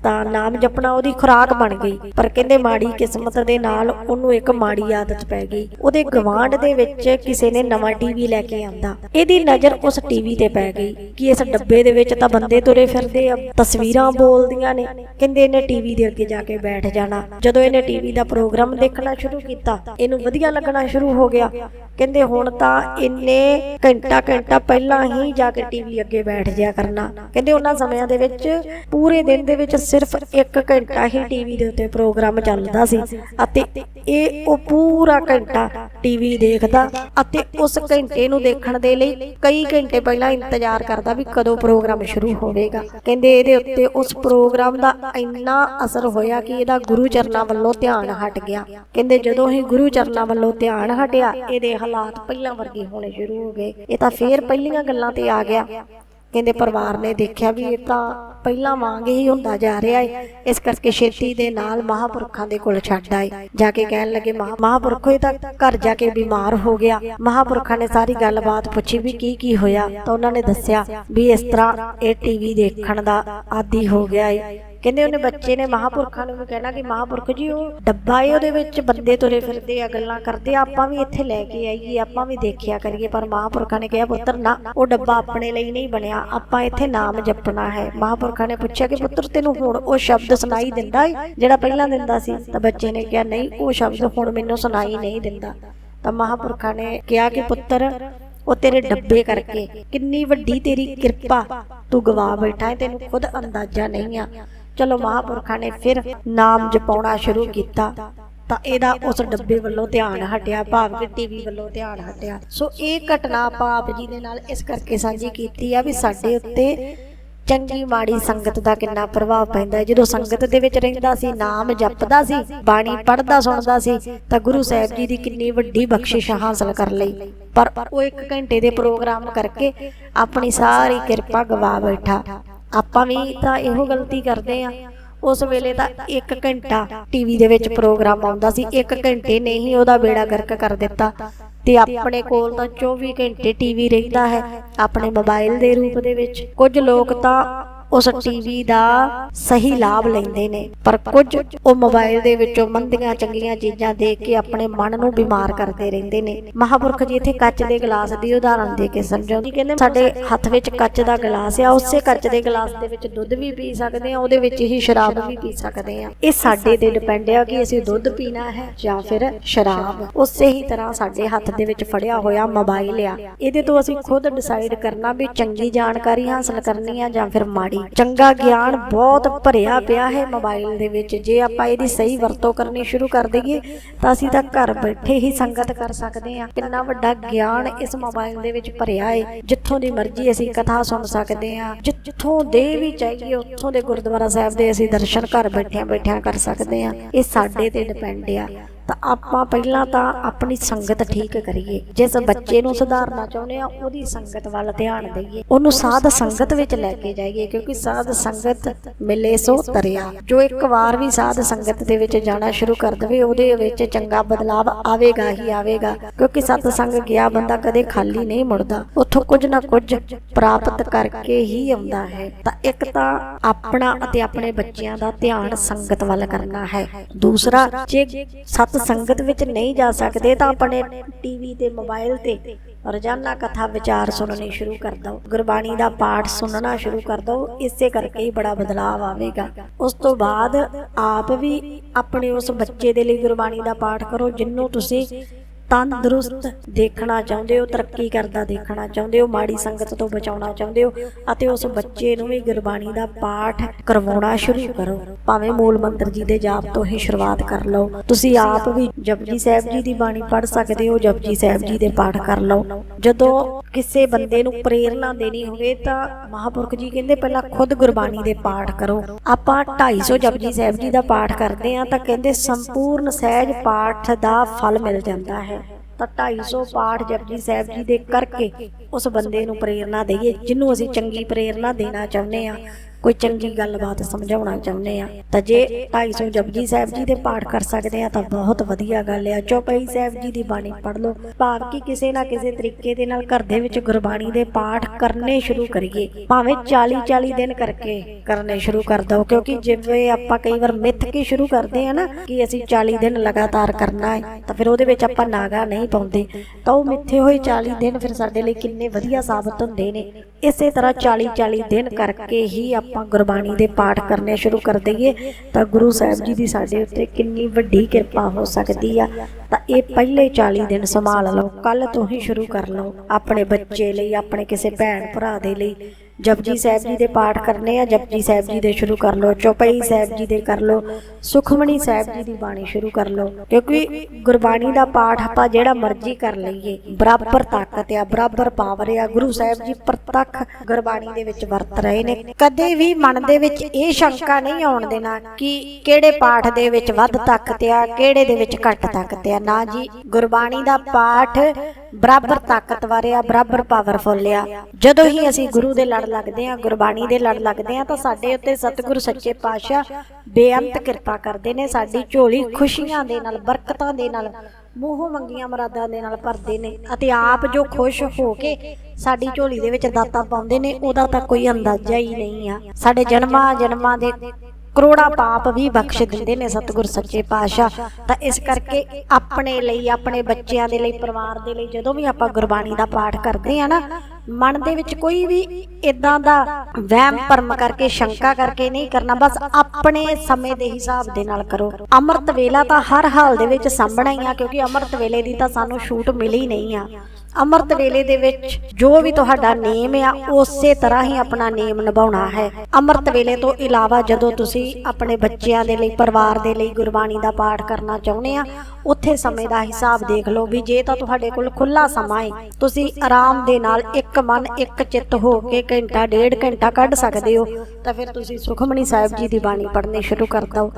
Speaker 1: ਤਾਂ ਨਾਮ ਜਪਣਾ ਉਹਦੀ ਖੁਰਾਕ ਬਣ ਗਈ। ਪਰ ਕਹਿੰਦੇ ਮਾੜੀ ਕਿਸਮਤ ਦੇ ਨਾਲ ਉਹਨੂੰ ਇੱਕ ਮਾੜੀ ਆਦਤ ਪੈ ਗਈ। ਉਹਦੇ ਗਵਾਂਢ ਦੇ ਵਿੱਚ ਕਿਸੇ ਨੇ ਨਵਾਂ ਟੀਵੀ ਲੈ ਕੇ ਆਂਦਾ। ਇਹਦੀ ਨਜ਼ਰ ਉਸ ਟੀਵੀ ਤੇ ਪੈ ਗਈ ਕਿ ਇਸ ਡੱਬੇ ਦੇ ਵਿੱਚ ਤਾਂ ਬੰਦੇ ਤੁਰੇ ਫਿਰਦੇ ਆ, ਤਸਵੀਰਾਂ ਬੋਲਦੀਆਂ ਨੇ। ਕਹਿੰਦੇ ਇਹਨੇ ਟੀਵੀ ਦੇ ਅੱਗੇ ਜਾ ਕੇ ਬੈਠ ਜਾਣਾ। ਜਦੋਂ ਇਹਨੇ ਟੀਵੀ ਦਾ ਪ੍ਰੋਗਰਾਮ ਦੇਖਣਾ ਸ਼ੁਰੂ ਕੀਤਾ, ਇਹਨੂੰ ਵਧੀਆ ਲੱਗਣਾ ਸ਼ੁਰੂ ਹੋ ਗਿਆ। ਕਹਿੰਦੇ ਹੁਣ ਤਾਂ ਇਹਨੇ ਘੰਟਾ ਘੰਟਾ ਪਹਿਲਾਂ ਹੀ ਜਾ ਕੇ ਟੀਵੀ ਅੱਗੇ ਬੈਠ ਜਾਇਆ ਕਰਨਾ। ਕਹਿੰਦੇ ਉਹਨਾਂ ਸਮਿਆਂ ਦੇ ਵਿੱਚ ਪੂਰੇ ਦਿਨ ਦੇ ਵਿੱਚ ਸਿਰਫ 1 ਘੰਟਾ ਹੀ ਟੀਵੀ ਦੇ ਉੱਤੇ ਪ੍ਰੋਗਰਾਮ ਚੱਲਦਾ ਸੀ ਅਤੇ ਇਹ ਉਹ ਪੂਰਾ ਘੰਟਾ ਟੀਵੀ ਦੇਖਦਾ ਅਤੇ ਉਸ ਘੰਟੇ ਨੂੰ ਦੇਖਣ ਦੇ ਲਈ ਕਈ ਘੰਟੇ ਪਹਿਲਾਂ ਇੰਤਜ਼ਾਰ ਕਰਦਾ ਵੀ ਕਦੋਂ ਪ੍ਰੋਗਰਾਮ ਸ਼ੁਰੂ ਹੋਵੇਗਾ। ਕਹਿੰਦੇ ਇਹਦੇ ਉੱਤੇ ਉਸ ਪ੍ਰੋਗਰਾਮ ਦਾ ਇੰਨਾ ਅਸਰ ਹੋਇਆ ਕਿ ਇਹਦਾ ਗੁਰੂ ਚਰਨਾਂ ਵੱਲੋਂ ਧਿਆਨ ਹਟ ਗਿਆ। ਕਹਿੰਦੇ ਜਦੋਂ ਹੀ ਗੁਰੂ ਚਰਨਾਂ ਵੱਲੋਂ ਧਿਆਨ ਹਟਿਆ, ਇਹਦੇ ਹਾਲਾਤ ਪਹਿਲਾਂ ਵਰਗੇ ਹੋਣੇ ਸ਼ੁਰੂ ਹੋ ਗਏ। ਇਹ ਤਾਂ ਫੇਰ ਪਹਿਲੀਆਂ ਗੱਲਾਂ ਤੇ ਆ ਗਿਆ। ਕਹਿੰਦੇ ਪਰਿਵਾਰ ਨੇ ਦੇਖਿਆ ਵੀ ਇਹ ਤਾਂ ਪਹਿਲਾਂ ਵਾਂਗ ਹੀ ਹੁੰਦਾ ਜਾ ਰਿਹਾ ਹੈ ਇਸ ਕਰਕੇ ਛੇਤੀ ਦੇ ਨਾਲ ਮਹਾਪੁਰਖਾਂ ਦੇ ਕੋਲ ਛੱਡ ਆਏ। ਜਾ ਕੇ ਕਹਿਣ ਲੱਗੇ, ਮਹਾ- ਮਹਾਪੁਰਖੋ, ਇਹ ਤਾਂ ਘਰ ਜਾ ਕੇ ਬਿਮਾਰ ਹੋ ਗਿਆ। ਮਹਾਪੁਰਖਾਂ ਨੇ ਸਾਰੀ ਗੱਲਬਾਤ ਪੁੱਛੀ ਵੀ ਕੀ ਕੀ ਹੋਇਆ? ਤਾਂ ਉਹਨਾਂ ਨੇ ਦੱਸਿਆ ਵੀ ਇਸ ਤਰ੍ਹਾਂ ਇਹ ਟੀਵੀ ਦੇਖਣ ਦਾ ਆਦੀ ਹੋ ਗਿਆ ਹੈ ਕਹਿੰਦੇ ਉਹਨੇ ਬੱਚੇ ਨੇ ਮਹਾਪੁਰਖਾਂ ਨੂੰ ਵੀ ਕਹਿਣਾ ਕਿ ਮਹਾਪੁਰਖ ਜੀ ਉਹ ਡੱਬਾ ਏ ਉਹਦੇ ਵਿੱਚ ਬੰਦੇ ਤੁਰੇ ਫਿਰਦੇ ਆ ਗੱਲਾਂ ਕਰਦੇ ਆ। ਆਪਾਂ ਵੀ ਇੱਥੇ ਲੈ ਕੇ ਆਈਏ ਆਪਾਂ ਵੀ ਦੇਖਿਆ ਕਰੀਏ ਪਰ ਮਹਾਪੁਰਖਾਂ ਨੇ ਕਿਹਾ ਪੁੱਤਰ ਨਾ ਉਹ ਡੱਬਾ ਆਪਣੇ ਲਈ ਨਹੀਂ ਬਣਿਆ ਆਪਾਂ ਇੱਥੇ ਨਾਮ ਜਪਣਾ ਹੈ। ਮਹਾਪੁਰਖਾਂ ਨੇ ਪੁੱਛਿਆ ਕਿ ਪੁੱਤਰ ਤੈਨੂੰ ਹੁਣ ਉਹ ਸ਼ਬਦ ਸੁਣਾਈ ਦਿੰਦਾ ਏ? ਜਿਹੜਾ ਪਹਿਲਾਂ ਦਿੰਦਾ ਸੀ ਤਾਂ ਬੱਚੇ ਨੇ ਕਿਹਾ ਨਹੀਂ ਉਹ ਸ਼ਬਦ ਹੁਣ ਮੈਨੂੰ ਸੁਣਾਈ ਨਹੀਂ ਦਿੰਦਾ। ਤਾਂ ਮਹਾਪੁਰਖਾਂ ਨੇ ਕਿਹਾ ਕਿ ਪੁੱਤਰ ਉਹ ਤੇਰੇ ਡੱਬੇ ਕਰਕੇ ਕਿੰਨੀ ਵੱਡੀ ਤੇਰੀ ਕਿਰਪਾ ਤੂੰ ਗਵਾ ਬੈਠਾ ਹੈ ਤੈਨੂੰ ਖੁਦ ਅੰਦਾਜ਼ਾ ਨਹੀਂ ਆ ਚਲੋ ਮਹਾਪੁਰਖਾਂ ਨੇ ਫਿਰ ਨਾਮ ਜਪਾਉਣਾ ਸ਼ੁਰੂ ਕੀਤਾ। ਤਾਂ ਇਹਦਾ ਉਸ ਡੱਬੇ ਵੱਲੋਂ ਧਿਆਨ ਹਟਿਆ ਭਾਵ ਕਿ ਟੀਵੀ ਵੱਲੋਂ ਧਿਆਨ ਹਟਿਆ। ਸੋ ਇਹ ਘਟਨਾ ਆਪਾਂ ਆਪ ਜੀ ਦੇ ਨਾਲ ਇਸ ਕਰਕੇ ਸਾਂਝੀ ਕੀਤੀ ਆ ਵੀ ਸਾਡੇ ਉੱਤੇ ਚੰਗੀ ਮਾੜੀ ਸੰਗਤ ਦਾ ਕਿੰਨਾ ਪ੍ਰਭਾਵ ਪੈਂਦਾ ਹੈ। ਜਦੋਂ ਸੰਗਤ ਦੇ ਵਿੱਚ ਰਹਿੰਦਾ ਸੀ ਨਾਮ ਜਪਦਾ ਸੀ ਬਾਣੀ ਪੜ੍ਹਦਾ ਸੁਣਦਾ ਸੀ ਤਾਂ ਗੁਰੂ ਸਾਹਿਬ ਜੀ ਦੀ ਕਿੰਨੀ ਵੱਡੀ ਬਖਸ਼ਿਸ਼ ਹਾਸਲ ਕਰ ਲਈ। ਪਰ ਉਹ ਇੱਕ ਘੰਟੇ ਦੇ ਪ੍ਰੋਗਰਾਮ ਕਰਕੇ ਆਪਣੀ ਸਾਰੀ ਕਿਰਪਾ ਗਵਾ ਬੈਠਾ ਆਪਾਂ ਵੀ ਤਾਂ ਇਹੋ ਗਲਤੀ ਕਰਦੇ ਆ। ਉਸ ਵੇਲੇ ਤਾਂ 1 ਘੰਟਾ ਟੀਵੀ ਦੇ ਵਿੱਚ ਪ੍ਰੋਗਰਾਮ ਆਉਂਦਾ ਸੀ। 1 ਘੰਟੇ ਨੇ ਹੀ ਉਹਦਾ ਬੇੜਾ ਗਰਕ ਕਰ ਦਿੱਤਾ। ਤੇ ਆਪਣੇ ਕੋਲ ਤਾਂ 24 ਘੰਟੇ ਟੀਵੀ ਰਹਿੰਦਾ ਹੈ, ਆਪਣੇ ਮੋਬਾਈਲ ਦੇ ਰੂਪ ਦੇ ਵਿੱਚ। ਕੁਝ ਲੋਕ ਤਾਂ ਉਸ ਟੀਵੀ ਦਾ ਸਹੀ ਲਾਭ ਲੈਂਦੇ ਨੇ। ਪਰ ਕੁਝ ਉਹ ਮੋਬਾਈਲ ਦੇ ਵਿੱਚੋਂ ਮੰਦੀਆਂ ਚੰਗੀਆਂ ਚੀਜ਼ਾਂ ਦੇਖ ਕੇ ਆਪਣੇ ਮਨ ਨੂੰ ਬਿਮਾਰ ਕਰਦੇ ਰਹਿੰਦੇ ਨੇ। ਮਹਾਪੁਰਖ ਜੀ ਇੱਥੇ ਕੱਚ ਦੇ ਗਲਾਸ ਦੀ ਉਦਾਹਰਣ ਦੇ ਕੇ ਸਮਝਾਉਂਦੀ ਕਹਿੰਦੇ, ਸਾਡੇ ਹੱਥ ਵਿੱਚ ਕੱਚ ਦਾ ਗਲਾਸ ਆ, ਉਸੇ ਕੱਚ ਦੇ ਗਲਾਸ ਦੇ ਵਿੱਚ ਦੁੱਧ ਵੀ ਪੀ ਸਕਦੇ ਆ ਉਹਦੇ ਵਿੱਚ ਹੀ ਸ਼ਰਾਬ ਵੀ ਪੀ ਸਕਦੇ ਆ ਇਹ ਸਾਡੇ ਤੇ ਡਿਪੈਂਡ ਆ ਕਿ ਅਸੀਂ ਦੁੱਧ ਪੀਣਾ ਹੈ ਜਾਂ ਫਿਰ ਸ਼ਰਾਬ। ਉਸੇ ਹੀ ਤਰ੍ਹਾਂ ਸਾਡੇ ਹੱਥ ਦੇ ਵਿੱਚ ਫੜਿਆ ਹੋਇਆ ਮੋਬਾਈਲ ਆ। ਇਹਦੇ ਤੋਂ ਅਸੀਂ ਖੁਦ ਡਿਸਾਈਡ ਕਰਨਾ ਵੀ ਚੰਗੀ ਜਾਣਕਾਰੀ ਹਾਸਲ ਕਰਨੀ ਆ ਜਾਂ ਫਿਰ ਮਾੜੀ ਮਾੜੀ ਚੰਗਾ ਗਿਆਨ ਬਹੁਤ ਭਰਿਆ ਪਿਆ ਹੈ ਮੋਬਾਈਲ ਦੇ ਵਿੱਚ। ਜੇ ਆਪਾਂ ਇਹਦੀ ਸਹੀ ਵਰਤੋਂ ਕਰਨੀ ਸ਼ੁਰੂ ਕਰ ਦਈਏ, ਤਾਂ ਅਸੀਂ ਤਾਂ ਘਰ ਬੈਠੇ ਹੀ ਸੰਗਤ ਕਰ ਸਕਦੇ ਹਾਂ। ਕਿੰਨਾ ਵੱਡਾ ਗਿਆਨ ਇਸ ਮੋਬਾਈਲ ਦੇ ਵਿੱਚ ਭਰਿਆ ਹੈ। ਜਿੱਥੋਂ ਦੀ ਮਰਜ਼ੀ ਅਸੀਂ ਕਥਾ ਸੁਣ ਸਕਦੇ ਹਾਂ। ਜਿੱਥੋਂ ਦੇ ਵੀ ਚਾਹੀਏ, ਉੱਥੋਂ ਦੇ ਗੁਰਦੁਆਰਾ ਸਾਹਿਬ ਦੇ ਅਸੀਂ ਦਰਸ਼ਨ ਘਰ ਬੈਠਿਆਂ ਬੈਠਿਆਂ ਕਰ ਸਕਦੇ ਹਾਂ। ਇਹ ਸਾਡੇ ਤੇ ਡਿਪੈਂਡ ਆ। ਤਾਂ ਆਪਾਂ ਪਹਿਲਾਂ ਤਾਂ ਆਪਣੀ ਸੰਗਤ ਠੀਕ ਕਰੀਏ। ਜਿਸ ਬੱਚੇ ਨੂੰ ਸੁਧਾਰਨਾ ਚਾਹੁੰਦੇ ਆ, ਉਹਦੀ ਸੰਗਤ ਵੱਲ ਧਿਆਨ ਦਈਏ। ਉਹਨੂੰ ਸਾਧ ਸੰਗਤ ਵਿੱਚ ਲੈ ਕੇ ਜਾਈਏ, ਕਿਉਂਕਿ ਸਾਧ ਸੰਗਤ ਮਿਲੇ ਸੋ ਤਰਿਆ। ਜੋ ਇੱਕ ਵਾਰ ਵੀ ਸਾਧ ਸੰਗਤ ਦੇ ਵਿੱਚ ਜਾਣਾ ਸ਼ੁਰੂ ਕਰ ਦਵੇ, ਉਹਦੇ ਵਿੱਚ ਚੰਗਾ ਬਦਲਾਵ ਆਵੇਗਾ ਹੀ ਆਵੇਗਾ। ਕਿਉਂਕਿ ਸਤ ਸੰਗ ਗਿਆ ਬੰਦਾ ਕਦੇ ਖਾਲੀ ਨਹੀਂ ਮੁੜਦਾ। ਉੱਥੋਂ ਕੁਝ ਨਾ ਕੁਝ ਪ੍ਰਾਪਤ ਕਰਕੇ ਹੀ ਆਉਂਦਾ ਹੈ। ਤਾਂ ਇੱਕ ਤਾਂ ਆਪਣਾ ਅਤੇ ਆਪਣੇ ਬੱਚਿਆਂ ਦਾ ਧਿਆਨ ਸੰਗਤ ਵੱਲ ਕਰਨਾ ਹੈ। ਦੂਸਰਾ, ਜੇ ਸਤ ਸੰਗਤ ਵਿੱਚ ਨਹੀਂ ਜਾ ਸਕਦੇ ਤਾਂ ਆਪਣੇ ਟੀਵੀ ਤੇ ਮੋਬਾਈਲ ਤੇ ਰੋਜ਼ਾਨਾ ਕਥਾ ਵਿਚਾਰ ਸੁਣਨੇ ਸ਼ੁਰੂ ਕਰ ਦਿਓ ਗੁਰਬਾਣੀ ਦਾ ਪਾਠ ਸੁਣਨਾ ਸ਼ੁਰੂ ਕਰ ਦਿਓ ਇਸੇ ਕਰਕੇ ਹੀ ਬੜਾ ਬਦਲਾਅ ਆਵੇਗਾ। ਉਸ ਤੋਂ ਬਾਅਦ ਆਪ ਵੀ ਆਪਣੇ ਉਸ ਬੱਚੇ ਦੇ ਲਈ ਗੁਰਬਾਣੀ ਦਾ ਪਾਠ ਕਰੋ, ਜਿੰਨੂੰ ਤੁਸੀਂ ਤੰਦਰੁਸਤ ਦੇਖਣਾ ਚਾਹੁੰਦੇ ਹੋ, ਤਰੱਕੀ ਕਰਦਾ ਦੇਖਣਾ ਚਾਹੁੰਦੇ ਹੋ, ਮਾੜੀ ਸੰਗਤ ਤੋਂ ਬਚਾਉਣਾ ਚਾਹੁੰਦੇ ਹੋ ਅਤੇ ਉਸ ਬੱਚੇ ਨੂੰ ਵੀ ਗੁਰਬਾਣੀ ਦਾ ਪਾਠ ਕਰਵਾਉਣਾ ਸ਼ੁਰੂ ਕਰੋ। ਭਾਵੇਂ ਮੂਲ ਮੰਤਰ ਜੀ ਦੇ ਜਾਪ ਤੋਂ ਹੀ ਸ਼ੁਰੂਆਤ ਕਰ ਲਓ। ਤੁਸੀਂ ਆਪ ਵੀ ਜਪਜੀ ਸਾਹਿਬ ਜੀ ਦੀ ਬਾਣੀ ਪੜ੍ਹ ਸਕਦੇ ਹੋ, ਜਪਜੀ ਸਾਹਿਬ ਜੀ ਦੇ ਪਾਠ ਕਰ ਲਓ। ਜਦੋਂ ਕਿਸੇ ਬੰਦੇ ਨੂੰ ਪ੍ਰੇਰਣਾ ਦੇਣੀ ਹੋਵੇ ਤਾਂ ਮਹਾਪੁਰਖ ਜੀ ਕਹਿੰਦੇ ਪਹਿਲਾਂ ਖੁਦ ਗੁਰਬਾਣੀ ਦੇ ਪਾਠ ਕਰੋ। ਆਪਾਂ 250 ਜਪਜੀ ਸਾਹਿਬ ਜੀ ਦਾ ਪਾਠ ਕਰਦੇ ਆ ਤਾਂ ਕਹਿੰਦੇ ਸੰਪੂਰਨ ਸਹਿਜ ਪਾਠ ਦਾ ਫਲ ਮਿਲ ਜਾਂਦਾ ਹੈ। ਤਾਂ 250 ਪਾਠ ਜਪਜੀ ਸਾਹਿਬ ਜੀ ਦੇ ਕਰਕੇ ਉਸ ਬੰਦੇ ਨੂੰ ਪ੍ਰੇਰਣਾ ਦਈਏ ਜਿਹਨੂੰ ਅਸੀਂ ਚੰਗੀ ਪ੍ਰੇਰਣਾ ਦੇਣਾ ਚਾਹੁੰਦੇ ਆ ਕੋਈ ਚੰਗੀ ਗੱਲਬਾਤ ਸਮਝਾਉਣਾ ਚਾਹੁੰਦੇ ਆ। ਤਾਂ ਜੇ 250 ਜਪਜੀ ਸਾਹਿਬ ਜੀ ਦੇ ਪਾਠ ਕਰ ਸਕਦੇ ਆ ਤਾਂ ਬਹੁਤ ਵਧੀਆ ਗੱਲ ਆ। ਚੌਪਈ ਸਾਹਿਬ ਜੀ ਦੀ ਬਾਣੀ ਪੜ੍ਹ ਲਓ। ਭਾਵ ਕਿ ਕਿਸੇ ਨਾ ਕਿਸੇ ਤਰੀਕੇ ਦੇ ਨਾਲ ਘਰ ਦੇ ਵਿੱਚ ਗੁਰਬਾਣੀ ਦੇ ਪਾਠ ਕਰਨੇ ਸ਼ੁਰੂ ਕਰੀਏ। ਭਾਵੇਂ 40 40 ਦਿਨ ਕਰਕੇ ਕਰਨੇ ਸ਼ੁਰੂ ਕਰ ਦਿਓ ਕਿਉਂਕਿ ਜਿਵੇਂ ਆਪਾਂ ਕਈ ਵਾਰ ਮਿੱਥ ਕੇ ਸ਼ੁਰੂ ਕਰਦੇ ਆ ਨਾ ਕਿ ਅਸੀਂ 40 ਦਿਨ ਲਗਾਤਾਰ ਕਰਨਾ ਹੈ, ਤਾਂ ਫਿਰ ਉਹਦੇ ਵਿੱਚ ਆਪਾਂ ਨਾਗਾ ਨਹੀਂ ਪਾਉਂਦੇ। ਤਾਂ ਉਹ ਮਿੱਥੇ ਹੋਏ 40 ਦਿਨ ਫਿਰ ਸਾਡੇ ਲਈ ਕਿੰਨੇ ਵਧੀਆ ਸਾਬਤ ਹੁੰਦੇ ਨੇ। ਇਸੇ ਤਰ੍ਹਾਂ 40 40 ਦਿਨ ਕਰਕੇ ਹੀ ਆਪਾਂ ਗੁਰਬਾਣੀ ਦੇ ਪਾਠ ਕਰਨੇ ਸ਼ੁਰੂ ਕਰ ਦਈਏ। ਤਾਂ ਗੁਰੂ ਸਾਹਿਬ ਜੀ ਦੀ ਸਾਡੇ ਉੱਤੇ ਕਿੰਨੀ ਵੱਡੀ ਕਿਰਪਾ ਹੋ ਸਕਦੀ ਆ। ਤਾਂ ਇਹ ਪਹਿਲੇ 40 ਦਿਨ ਸੰਭਾਲ ਲਓ ਕੱਲ ਤੋਂ ਹੀ ਸ਼ੁਰੂ ਕਰ ਲਓ, ਆਪਣੇ ਬੱਚੇ ਲਈ, ਆਪਣੇ ਕਿਸੇ ਭੈਣ ਭਰਾ ਦੇ ਲਈ। ਜਪਜੀ ਸਾਹਿਬ ਜੀ ਦੇ ਪਾਠ ਕਰਨੇ ਆ ਜਪਜੀ ਸਾਹਿਬ ਜੀ ਦੇ ਸ਼ੁਰੂ ਕਰ ਲਓ ਚੌਪਈ ਸਾਹਿਬ ਜੀ ਦੇ ਕਰ ਲਓ ਸੁਖਮਣੀ ਸਾਹਿਬ ਜੀ ਦੀ ਬਾਣੀ ਸ਼ੁਰੂ ਕਰ ਲਓ ਕਿਉਂਕਿ ਗੁਰਬਾਣੀ ਦਾ ਪਾਠ ਆਪਾਂ ਜਿਹੜਾ ਮਰਜ਼ੀ ਕਰ ਲਈਏ ਬਰਾਬਰ ਤਾਕਤ ਆ ਬਰਾਬਰ ਪਾਵਰ ਆ ਗੁਰੂ ਸਾਹਿਬ ਜੀ ਪ੍ਰਤੱਖ ਗੁਰਬਾਣੀ ਦੇ ਵਿੱਚ ਵਰਤ ਰਹੇ ਨੇ। ਕਦੇ ਵੀ ਮਨ ਦੇ ਵਿੱਚ ਇਹ ਸ਼ੰਕਾ ਨਹੀਂ ਆਉਣ ਦੇਣਾ ਕਿ ਕਿਹੜੇ ਪਾਠ ਦੇ ਵਿੱਚ ਵੱਧ ਤਾਕਤ ਆ ਕਿਹੜੇ ਦੇ ਵਿੱਚ ਘੱਟ ਤਾਕਤ ਆ? ਨਾ ਜੀ ਗੁਰਬਾਣੀ ਦਾ ਪਾਠ ਬਰਾਬਰ ਤਾਕਤਵਰ ਆ ਬਰਾਬਰ ਪਾਵਰਫੁਲ ਆ ਜਦੋਂ ਹੀ ਅਸੀਂ ਗੁਰੂ ਦੇ ਲੜ ਲੱਗਦੇ ਆ ਗੁਰਬਾਣੀ ਦੇ ਲੜ ਲੱਗਦੇ ਆ ਤਾਂ ਸਾਡੇ ਉੱਤੇ ਸਤਿਗੁਰੂ ਸੱਚੇ ਪਾਤਸ਼ਾਹ ਬੇਅੰਤ ਕਿਰਪਾ ਕਰਦੇ ਨੇ, ਸਾਡੀ ਝੋਲੀ ਖੁਸ਼ੀਆਂ ਦੇ ਨਾਲ, ਬਰਕਤਾਂ ਦੇ ਨਾਲ, ਮੂੰਹੋਂ ਮੰਗੀਆਂ ਮਰਾਦਾਂ ਦੇ ਨਾਲ ਭਰਦੇ ਨੇ ਅਤੇ ਆਪ ਜੋ ਖੁਸ਼ ਹੋ ਕੇ ਸਾਡੀ ਝੋਲੀ ਦੇ ਵਿੱਚ ਦਾਤਾ ਪਾਉਂਦੇ ਨੇ, ਉਹਦਾ ਤਾਂ ਕੋਈ ਅੰਦਾਜ਼ਾ ਹੀ ਨਹੀਂ ਆ। ਸਾਡੇ ਜਨਮਾਂ ਜਨਮਾਂ ਦੇ ਕਰੋੜਾ ਪਾਪ ਵੀ ਬਖਸ਼ ਦਿੰਦੇ ਨੇ ਸਤਿਗੁਰ ਸੱਚੇ ਪਾਤਸ਼ਾਹ। ਤਾਂ ਇਸ ਕਰਕੇ ਆਪਣੇ ਲਈ, ਆਪਣੇ ਬੱਚਿਆਂ ਦੇ ਲਈ, ਪਰਿਵਾਰ ਦੇ ਲਈ ਜਦੋਂ ਵੀ ਆਪਾਂ ਗੁਰਬਾਣੀ ਦਾ ਪਾਠ ਕਰਦੇ ਆ ਨਾ, ਮਨ ਦੇ ਵਿੱਚ ਕੋਈ ਵੀ ਇਦਾਂ ਦਾ ਵਹਿਮ ਭਰਮ ਕਰਕੇ, ਸ਼ੰਕਾ ਕਰਕੇ ਨਹੀਂ ਕਰਨਾ, ਬਸ ਆਪਣੇ ਸਮੇਂ ਦੇ ਹਿਸਾਬ ਦੇ ਨਾਲ ਕਰੋ। ਅੰਮ੍ਰਿਤ ਵੇਲਾ ਤਾਂ ਹਰ ਹਾਲ ਦੇ ਵਿੱਚ ਸਾਂਭਣਾ ਹੀ ਆ, ਕਿਉਂਕਿ ਅੰਮ੍ਰਿਤ ਵੇਲੇ ਦੀ ਤਾਂ ਸਾਨੂੰ ਛੂਟ ਮਿਲੀ ਨਹੀਂ ਆ। ਅੰਮ੍ਰਿਤ ਵੇਲੇ ਦੇ ਵਿੱਚ ਜੋ ਵੀ ਤੁਹਾਡਾ ਨੇਮ ਆ, ਉਸੇ ਤਰ੍ਹਾਂ ਹੀ ਆਪਣਾ ਨੇਮ ਨਿਭਾਉਣਾ ਹੈ। ਅੰਮ੍ਰਿਤ ਵੇਲੇ ਤੋਂ ਇਲਾਵਾ ਜਦੋਂ ਤੁਸੀਂ ਆਪਣੇ ਬੱਚਿਆਂ ਦੇ ਲਈ, ਪਰਿਵਾਰ ਦੇ ਲਈ ਗੁਰਬਾਣੀ ਦਾ ਪਾਠ ਕਰਨਾ ਚਾਹੁੰਦੇ ਆ ਉੱਥੇ ਸਮੇਂ ਦਾ ਹਿਸਾਬ ਦੇਖ ਲਓ ਵੀ ਜੇ ਤਾਂ ਤੁਹਾਡੇ ਕੋਲ ਖੁੱਲਾ ਸਮਾਂ ਹੈ ਤੁਸੀਂ ਆਰਾਮ ਦੇ ਨਾਲ ਇੱਕ ਮਨ, ਇੱਕ ਚਿੱਤ ਹੋ ਕੇ ਘੰਟਾ, ਡੇਢ ਘੰਟਾ ਕੱਢ ਸਕਦੇ ਹੋ, ਤਾਂ ਫਿਰ ਤੁਸੀਂ ਸੁਖਮਣੀ ਸਾਹਿਬ ਜੀ ਦੀ ਬਾਣੀ ਪੜ੍ਹਨੀ ਸ਼ੁਰੂ ਕਰ ਦਿਓ।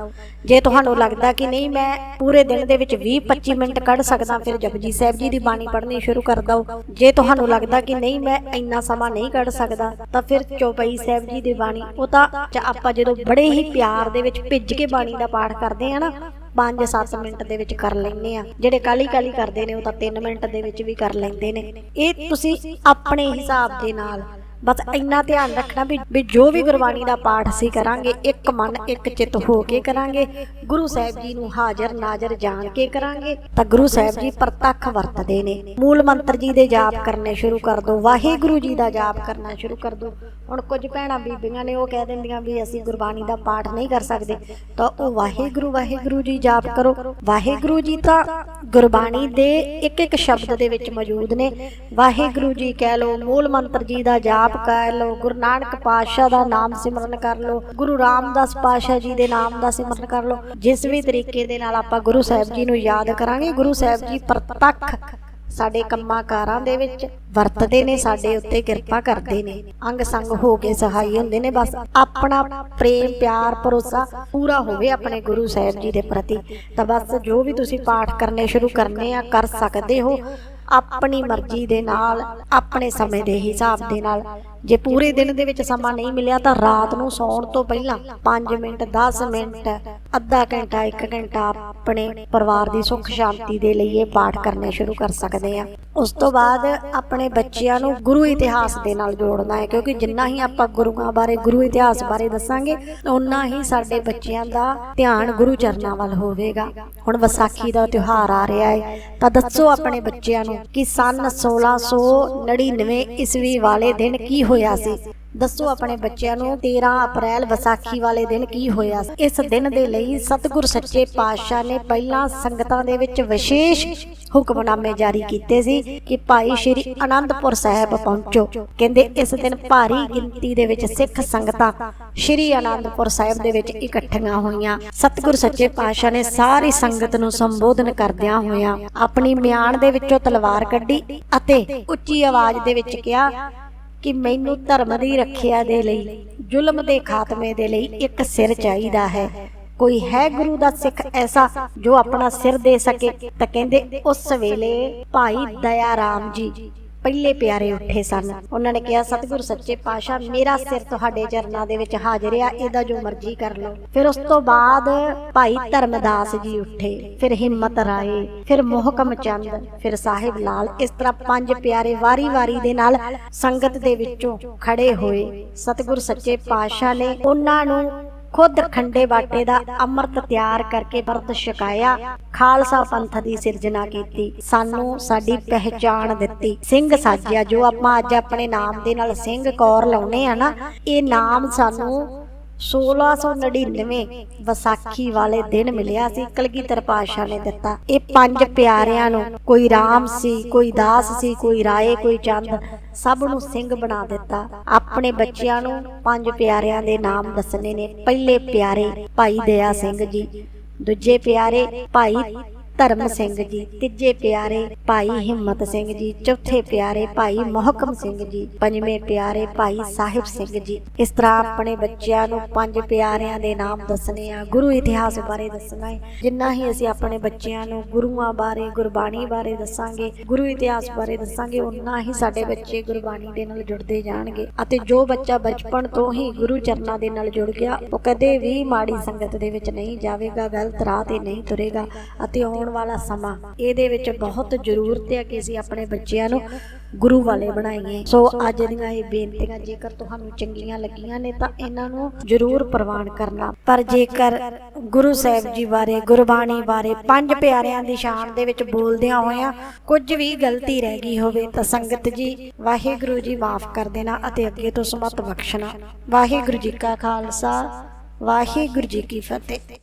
Speaker 1: ਜੇ ਤੁਹਾਨੂੰ ਲੱਗਦਾ ਕਿ ਨਹੀਂ, ਮੈਂ ਪੂਰੇ ਦਿਨ ਦੇ ਵਿੱਚ 20 25 ਮਿੰਟ ਕੱਢ ਸਕਦਾ, ਫਿਰ ਜਪਜੀ ਸਾਹਿਬ ਜੀ ਦੀ ਬਾਣੀ ਪੜ੍ਹਨੀ ਸ਼ੁਰੂ ਕਰ ਦਿਓ। ਜੇ ਤੁਹਾਨੂੰ ਲੱਗਦਾ ਕਿ ਨਹੀਂ, ਮੈਂ ਇੰਨਾ ਸਮਾਂ ਨਹੀਂ ਕੱਢ ਸਕਦਾ, ਤਾਂ ਫਿਰ ਚੌਪਈ ਸਾਹਿਬ ਜੀ ਦੀ ਬਾਣੀ, ਉਹ ਤਾਂ ਆਪਾਂ ਜਦੋਂ ਬੜੇ ਹੀ ਪਿਆਰ ਦੇ ਵਿੱਚ ਭਿੱਜ ਕੇ ਬਾਣੀ ਦਾ ਪਾਠ ਕਰਦੇ ਆ ਨਾ 5-7 ਮਿੰਟ ਦੇ ਵਿੱਚ ਕਰ ਲੈਂਦੇ ਆ। ਜਿਹੜੇ ਕਾਲੀ ਕਾਲੀ ਕਰਦੇ ਨੇ ਉਹ ਤਾਂ 3 ਮਿੰਟ ਦੇ ਵਿੱਚ ਵੀ ਕਰ ਲੈਂਦੇ ਨੇ। ਇਹ ਤੁਸੀਂ ਆਪਣੇ ਹਿਸਾਬ ਦੇ ਨਾਲ ਬਸ ਇੰਨਾ ਧਿਆਨ ਰੱਖਣਾ ਵੀ ਵੀ ਜੋ ਵੀ ਗੁਰਬਾਣੀ ਦਾ ਪਾਠ ਅਸੀਂ ਕਰਾਂਗੇ, ਇੱਕ ਮਨ, ਇੱਕ ਚਿੱਤ ਹੋ ਕੇ ਕਰਾਂਗੇ। ਗੁਰੂ ਸਾਹਿਬ ਜੀ ਨੂੰ ਹਾਜ਼ਰ ਨਾਜ਼ਰ ਜਾਣ ਕੇ ਕਰਾਂਗੇ। ਤਾਂ ਗੁਰੂ ਸਾਹਿਬ ਜੀ ਪ੍ਰਤੱਖ ਵਰਤਦੇ ਨੇ। ਮੂਲ ਮੰਤਰ ਜੀ ਦੇ ਜਾਪ ਕਰਨੇ ਸ਼ੁਰੂ ਕਰ ਦਿਓ ਵਾਹਿਗੁਰੂ ਜੀ ਦਾ ਜਾਪ ਕਰਨਾ ਸ਼ੁਰੂ ਕਰ ਦਿਓ ਹੁਣ ਕੁਝ ਭੈਣਾਂ ਬੀਬੀਆਂ ਨੇ ਉਹ ਕਹਿ ਦਿੰਦੀਆਂ ਵੀ ਅਸੀਂ ਗੁਰਬਾਣੀ ਦਾ ਪਾਠ ਨਹੀਂ ਕਰ ਸਕਦੇ। ਤਾਂ ਉਹ ਵਾਹਿਗੁਰੂ ਵਾਹਿਗੁਰੂ ਜੀ ਜਾਪ ਕਰੋ। ਵਾਹਿਗੁਰੂ ਜੀ ਤਾਂ ਗੁਰਬਾਣੀ ਦੇ ਇੱਕ ਇੱਕ ਸ਼ਬਦ ਦੇ ਵਿੱਚ ਮੌਜੂਦ ਨੇ। ਵਾਹਿਗੁਰੂ ਜੀ ਕਹਿ ਲਓ, ਮੂਲ ਮੰਤਰ ਜੀ ਦਾ ਜਾਪ ਜਾਪ ਕਰ ਲਓ, ਗੁਰੂ ਨਾਨਕ ਪਾਤਸ਼ਾਹ ਦਾ ਨਾਮ ਸਿਮਰਨ ਕਰ ਲਓ, ਗੁਰੂ ਰਾਮਦਾਸ ਪਾਤਸ਼ਾਹ ਜੀ ਦੇ ਨਾਮ ਦਾ ਸਿਮਰਨ ਕਰ ਲਓ, ਜਿਸ ਵੀ ਤਰੀਕੇ ਦੇ ਨਾਲ ਆਪਾਂ ਗੁਰੂ ਸਾਹਿਬ ਜੀ ਨੂੰ ਯਾਦ ਕਰਾਂਗੇ, ਗੁਰੂ ਸਾਹਿਬ ਜੀ ਪ੍ਰਤੱਖ ਸਾਡੇ ਕੰਮਾਂ ਕਾਰਾਂ ਦੇ ਵਿੱਚ ਵਰਤਦੇ ਨੇ, ਸਾਡੇ ਉੱਤੇ ਕਿਰਪਾ ਕਰਦੇ ਨੇ ਅੰਗ ਸੰਗ ਹੋ ਕੇ ਸਹਾਈ ਹੁੰਦੇ ਨੇ, ਬਸ ਆਪਣਾ ਪ੍ਰੇਮ, ਪਿਆਰ, ਭਰੋਸਾ ਪੂਰਾ ਹੋਵੇ ਆਪਣੇ ਗੁਰੂ ਸਾਹਿਬ ਜੀ ਦੇ ਪ੍ਰਤੀ, ਤਾਂ ਬਸ ਜੋ ਵੀ ਤੁਸੀਂ ਪਾਠ ਕਰਨੇ ਸ਼ੁਰੂ ਕਰਨੇ ਆ, ਕਰ ਸਕਦੇ ਹੋ। ਆਪਣੀ ਮਰਜ਼ੀ ਦੇ ਨਾਲ ਆਪਣੇ ਸਮੇਂ ਦੇ ਹਿਸਾਬ ਦੇ ਨਾਲ ਜੇ ਪੂਰੇ ਦਿਨ ਦੇ ਵਿੱਚ ਸਮਾਂ ਨਹੀਂ ਮਿਲਿਆ ਤਾਂ ਰਾਤ ਨੂੰ ਸੌਣ ਤੋਂ ਪਹਿਲਾਂ 5 ਮਿੰਟ 10 ਮਿੰਟ, ਅੱਧਾ ਘੰਟਾ 1 ਘੰਟਾ ਆਪਣੇ ਪਰਿਵਾਰ ਦੀ ਸੁੱਖ ਸ਼ਾਂਤੀ ਦੇ ਲਈ ਇਹ ਪਾਠ ਕਰਨੇ ਸ਼ੁਰੂ ਕਰ ਸਕਦੇ ਆ। ਉਸ ਤੋਂ ਬਾਅਦ ਆਪਣੇ ਬੱਚਿਆਂ ਨੂੰ ਗੁਰੂ ਇਤਿਹਾਸ ਦੇ ਨਾਲ ਜੋੜਨਾ ਹੈ, ਕਿਉਂਕਿ ਜਿੰਨਾ ਹੀ ਆਪਾਂ ਗੁਰੂਆਂ ਬਾਰੇ, ਗੁਰੂ ਇਤਿਹਾਸ ਬਾਰੇ ਦੱਸਾਂਗੇ ਉਨਾ ਹੀ ਸਾਡੇ ਬੱਚਿਆਂ ਦਾ ਧਿਆਨ ਗੁਰੂ ਚਰਨਾਂ ਵੱਲ ਹੋਵੇਗਾ। ਹੁਣ ਵਿਸਾਖੀ ਦਾ ਤਿਉਹਾਰ ਆ ਰਿਹਾ ਹੈ, ਤਾਂ ਦੱਸੋ ਆਪਣੇ ਬੱਚਿਆਂ ਨੂੰ ਕਿ ਸਨ 1699 ਈਸਵੀ ਵਾਲੇ ਦਿਨ ਕੀ ਹੋਇਆ ਸੀ? ਦੱਸੋ ਆਪਣੇ ਬੱਚਿਆਂ ਨੂੰ 13 ਅਪ੍ਰੈਲ ਵਿਸਾਖੀ ਵਾਲੇ ਦਿਨ ਕੀ ਹੋਇਆ ਇਸ ਦਿਨ ਦੇ ਲਈ ਸਤਿਗੁਰ ਸੱਚੇ ਪਾਤਸ਼ਾਹ ਨੇ ਪਹਿਲਾਂ ਸੰਗਤਾਂ ਦੇ ਵਿੱਚ ਵਿਸ਼ੇਸ਼ ਹੁਕਮਨਾਮੇ ਜਾਰੀ ਕੀਤੇ ਸੀ ਕਿ ਭਾਈ ਸ਼੍ਰੀ ਅਨੰਦਪੁਰ ਸਾਹਿਬ ਪਹੁੰਚੋ। ਕਹਿੰਦੇ ਇਸ ਦਿਨ ਭਾਰੀ ਗਿਣਤੀ ਦੇ ਵਿੱਚ ਸਿੱਖ ਸੰਗਤਾਂ ਸ਼੍ਰੀ ਅਨੰਦਪੁਰ ਸਾਹਿਬ ਦੇ ਵਿੱਚ ਇਕੱਠੀਆਂ ਹੋਈਆਂ। ਸਤਿਗੁਰ ਸੱਚੇ ਪਾਤਸ਼ਾਹ ਨੇ ਸਾਰੀ ਸੰਗਤ ਨੂੰ ਸੰਬੋਧਨ ਕਰਦਿਆਂ ਹੋਇਆਂ ਆਪਣੀ ਮਿਆਨ ਦੇ ਵਿੱਚੋਂ ਤਲਵਾਰ ਕੱਢੀ ਅਤੇ ਉੱਚੀ ਆਵਾਜ਼ ਦੇ ਵਿੱਚ ਕਿਹਾ ਕਿ ਮੈਨੂੰ ਧਰਮ ਦੀ ਰੱਖਿਆ ਦੇ ਲਈ, ਜ਼ੁਲਮ ਦੇ ਖਾਤਮੇ ਦੇ ਲਈ ਇੱਕ ਸਿਰ ਚਾਹੀਦਾ ਹੈ। ਕੋਈ ਹੈ ਗੁਰੂ ਦਾ ਸਿੱਖ ਐਸਾ ਜੋ ਆਪਣਾ ਸਿਰ ਦੇ ਸਕੇ ਤਾਂ ਕਹਿੰਦੇ, ਉਸ ਵੇਲੇ ਭਾਈ ਦਇਆ ਰਾਮ ਜੀ ਪਹਿਲੇ ਪਿਆਰੇ ਉੱਠੇ ਸਨ। ਉਹਨਾਂ ਨੇ ਕਿਹਾ, ਸਤਿਗੁਰ ਸੱਚੇ ਪਾਤਸ਼ਾਹ, ਮੇਰਾ ਸਿਰ ਤੁਹਾਡੇ ਚਰਨਾਂ ਦੇ ਵਿੱਚ ਹਾਜ਼ਰ ਆ, ਇਹਦਾ ਜੋ ਮਰਜ਼ੀ ਕਰ ਲਓ। ਫਿਰ ਉਸ ਤੋਂ ਬਾਅਦ ਭਾਈ ਧਰਮਦਾਸ ਜੀ ਉੱਠੇ, ਫਿਰ ਹਿੰਮਤ ਰਾਏ, ਫਿਰ ਮੋਹਕਮ ਚੰਦ, ਫਿਰ ਸਾਹਿਬ ਲਾਲ, ਇਸ ਤਰ੍ਹਾਂ ਪੰਜ ਪਿਆਰੇ ਵਾਰੀ-ਵਾਰੀ ਦੇ ਨਾਲ ਸੰਗਤ ਦੇ ਵਿੱਚੋਂ ਖੜੇ ਹੋਏ। ਸਤਿਗੁਰ ਸੱਚੇ ਪਾਤਸ਼ਾਹ ਨੇ ਉਹਨਾਂ ਨੂੰ ਖੁਦ ਖੰਡੇ ਬਾਟੇ ਦਾ ਅੰਮ੍ਰਿਤ ਤਿਆਰ ਕਰਕੇ ਵਰਤ ਛਕਾਇਆ। ਖਾਲਸਾ ਪੰਥ ਦੀ ਸਿਰਜਣਾ ਕੀਤੀ। ਸਾਨੂੰ ਸਾਡੀ ਪਹਿਚਾਣ ਦਿੱਤੀ। ਸਿੰਘ ਸਾਜਿਆ ਜੋ ਆਪਾਂ ਅੱਜ ਆਪਣੇ ਨਾਮ ਦੇ ਨਾਲ ਸਿੰਘ ਕੌਰ ਲਾਉਨੇ ਆ ਨਾ, ਇਹ ਨਾਮ ਸਾਨੂੰ 1699 ਵਿਸਾਖੀ ਵਾਲੇ ਦਿਨ ਮਿਲਿਆ ਸੀ, ਕਲਗੀਧਰ ਪਾਤਸ਼ਾਹ ਨੇ ਦਿੱਤਾ। ਇਹ ਪੰਜ ਪਿਆਰਿਆਂ ਨੂੰ ਕੋਈ ਰਾਮ ਸੀ, ਕੋਈ ਦਾਸ ਸੀ, ਕੋਈ ਰਾਏ, ਕੋਈ ਚੰਦ, ਸਭ ਨੂੰ ਸਿੰਘ ਬਣਾ ਦਿੱਤਾ। ਆਪਣੇ ਬੱਚਿਆਂ ਨੂੰ ਪੰਜ ਪਿਆਰਿਆਂ ਦੇ ਨਾਮ ਦੱਸਣੇ ਨੇ। ਪਹਿਲੇ ਪਿਆਰੇ ਭਾਈ ਦਇਆ ਸਿੰਘ ਜੀ, ਦੂਜੇ ਪਿਆਰੇ ਭਾਈ ਧਰਮ ਸਿੰਘ ਜੀ ਤੀਜੇ ਪਿਆਰੇ ਭਾਈ ਹਿੰਮਤ ਸਿੰਘ ਜੀ ਚੌਥੇ ਪਿਆਰੇ ਭਾਈ ਮੋਹਕਮ ਸਿੰਘ ਜੀ ਪੰਜਵੇਂ ਪਿਆਰੇ ਭਾਈ ਸਾਹਿਬ ਸਿੰਘ ਜੀ। ਇਸ ਤਰ੍ਹਾਂ ਆਪਣੇ ਬੱਚਿਆਂ ਨੂੰ ਪੰਜ ਪਿਆਰਿਆਂ ਦੇ ਨਾਮ ਦੱਸਣੇ ਆ ਗੁਰੂ ਇਤਿਹਾਸ ਬਾਰੇ ਦੱਸਣਾ ਹੈ। ਜਿੰਨਾ ਹੀ ਅਸੀਂ ਆਪਣੇ ਬੱਚਿਆਂ ਨੂੰ ਗੁਰੂਆਂ ਬਾਰੇ ਗੁਰਬਾਣੀ ਬਾਰੇ ਦੱਸਾਂਗੇ ਗੁਰੂ ਇਤਿਹਾਸ ਬਾਰੇ ਦੱਸਾਂਗੇ ਉਨਾ ਹੀ ਸਾਡੇ ਬੱਚੇ ਗੁਰਬਾਣੀ ਦੇ ਨਾਲ ਜੁੜਦੇ ਜਾਣਗੇ। ਅਤੇ ਜੋ ਬੱਚਾ ਬਚਪਨ ਤੋਂ ਹੀ ਗੁਰੂ ਚਰਨਾਂ ਦੇ ਨਾਲ ਜੁੜ ਗਿਆ ਉਹ ਕਦੇ ਵੀ ਮਾੜੀ ਸੰਗਤ ਦੇ ਵਿੱਚ ਨਹੀਂ ਜਾਵੇਗਾ ਗਲਤ ਰਾਹ ਤੇ ਨਹੀਂ ਤੁਰੇਗਾ ਅਤੇ ਆਉਣ ਵਾਲਾ ਸਮਾਂ। ਇਹਦੇ ਵਿੱਚ ਬਹੁਤ ਜ਼ਰੂਰਤ ਹੈ ਕਿ ਅਸੀਂ ਆਪਣੇ ਬੱਚਿਆਂ ਨੂੰ ਗੁਰੂ ਵਾਲੇ ਬਣਾਈਏ। ਸੋ ਅੱਜ ਦੀਆਂ ਇਹ ਬੇਨਤੀਆਂ, ਜੇਕਰ ਤੁਹਾਨੂੰ ਚੰਗੀਆਂ ਲੱਗੀਆਂ ਨੇ, ਤਾਂ ਇਹਨਾਂ ਨੂੰ ਜ਼ਰੂਰ ਪ੍ਰਵਾਨ ਕਰਨਾ। ਪਰ ਜੇਕਰ ਗੁਰੂ ਸਾਹਿਬ ਜੀ ਬਾਰੇ, ਗੁਰਬਾਣੀ ਬਾਰੇ ਪੰਜ ਪਿਆਰਿਆਂ ਦੀ ਸ਼ਾਨ ਦੇ ਵਿੱਚ ਬੋਲਦਿਆਂ ਹੋਇਆਂ ਕੁਝ ਵੀ ਗਲਤੀ ਰਹਿ ਗਈ ਹੋਵੇ, ਤਾਂ ਸੰਗਤ ਜੀ, ਵਾਹਿਗੁਰੂ ਜੀ ਮਾਫ ਕਰ ਦੇਣਾ ਅਤੇ ਅੱਗੇ ਤੋਂ ਸਮਤ ਬਖਸ਼ਣਾ। ਵਾਹਿਗੁਰੂ ਜੀ ਕਾ ਖਾਲਸਾ, ਵਾਹਿਗੁਰੂ ਜੀ ਕੀ ਫਤਿਹ।